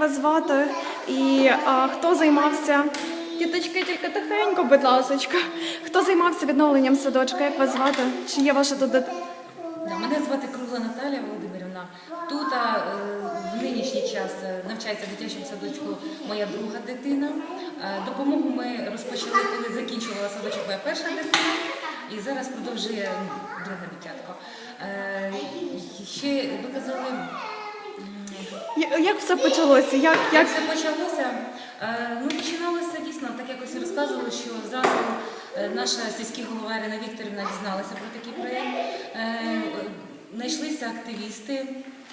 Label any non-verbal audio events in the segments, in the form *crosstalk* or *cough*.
вас звати? І а, хто займався? Діточки, тільки тихенько, будь ласочка. Хто займався відновленням садочка? Як вас звати? Чи є ваша тут дит- Да, Мене звати Кругла Наталія Володимирівна. Тут а, е, в нинішній час е, навчається в дитячому садочку моя друга дитина. Е, Допомогу ми розпочали, коли закінчувала садочок моя перша дитина, і зараз продовжує друге дитятко. Ще ви казали, Я- Як все почалося? Як, як як... все почалося? Е, Ну, починалося дійсно, так якось розказували, що зразу е, наша сільський голова Ірина Вікторівна дізналася про такий проєкт. Е, Знайшлися активісти,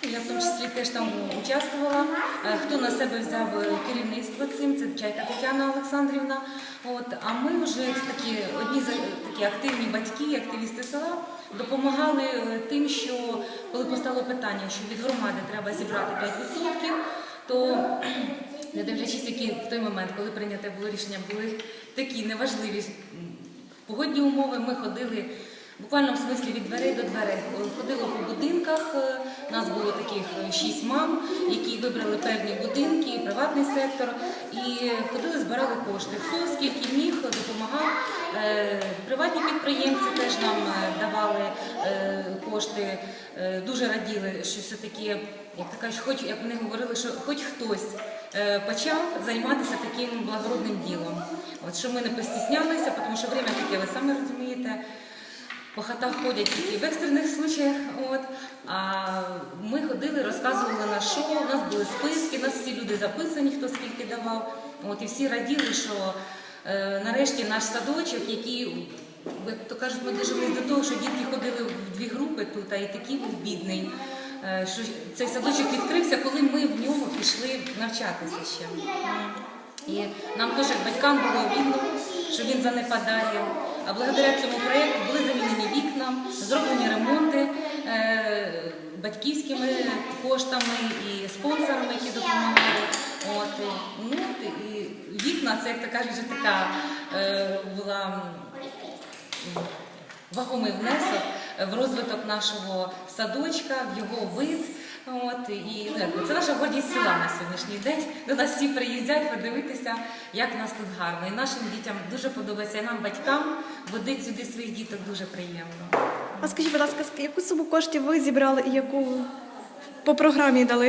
я в тому числі теж там участвувала. Е, Хто на себе взяв е, керівництво цим, це Чайка Тетяна Олександрівна. От, а ми вже такі одні такі активні батьки, активісти села, допомагали е, тим, що коли постало питання, що від громади треба зібрати 5%, то не дивлячись, які в той момент, коли прийняте було рішення, були такі неважливі погодні умови, ми ходили. Буквально в смислі від дверей до дверей ходили по будинках. Е, Нас було таких е, шість мам, які вибрали певні будинки, приватний сектор, і ходили, збирали кошти. Хто скільки міг, допомагав. Е, Приватні підприємці теж нам е, давали кошти. Дуже раділи, що все-таки, як то кажуть, хоч як вони говорили, що хоч хтось почав займатися таким благородним ділом. От що ми не постіснялися, тому що время таке, ви самі розумієте. По хатах ходять тільки в екстрених случаях. От. А ми ходили, розказували на що. У нас були списки, у нас всі люди записані, хто скільки давав. От, і всі раділи, що е, нарешті наш садочок, який, як то кажуть, ми дожились до того, що дітки ходили в дві групи тут, а і такий був бідний. е, Що цей садочок відкрився, коли ми в ньому пішли навчатися ще. І нам теж батькам було обідно, що він занепадає. А благодаря цьому проєкту були замінені вікна, зроблені ремонти е, батьківськими коштами і спонсорами, які допомагали. От, ну, і вікна, це, як то кажуть, вже така е, була вагомий внесок в розвиток нашого садочка, в його вид. От, і ну, це наша гордість села на сьогоднішній день. До нас всі приїздять подивитися, як нас тут гарно. І нашим дітям дуже подобається, і нам, батькам, водити сюди своїх діток дуже приємно. А скажіть, будь ласка, яку суму коштів ви зібрали і яку по програмі дали?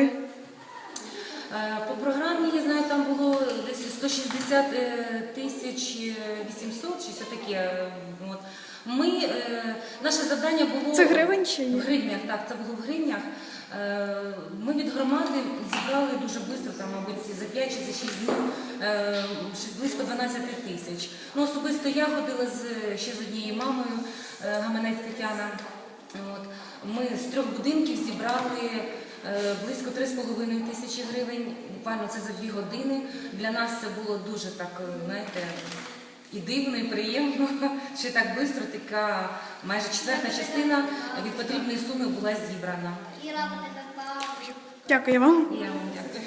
Е, По програмі, я знаю, там було десь 160 е, тисяч е, 800, щось таке. е, От. Ми, е, наше завдання було... Це гривень чи В гривнях, так, це було в гривнях. Е, Ми від громади зібрали дуже швидко, там, мабуть, за 5 чи за 6 днів, е, щось близько 12 тисяч. Ну, особисто я ходила з, ще з однією мамою, е, Гаманець Тетяна. От. Ми з трьох будинків зібрали е, близько 3,5 тисячі гривень. Буквально це за дві години. Для нас це було дуже так, е, знаєте, і дивно, і приємно, *laughs* що так швидко така майже четверта частина від потрібної суми була зібрана. Дякую вам. І я вам дякую.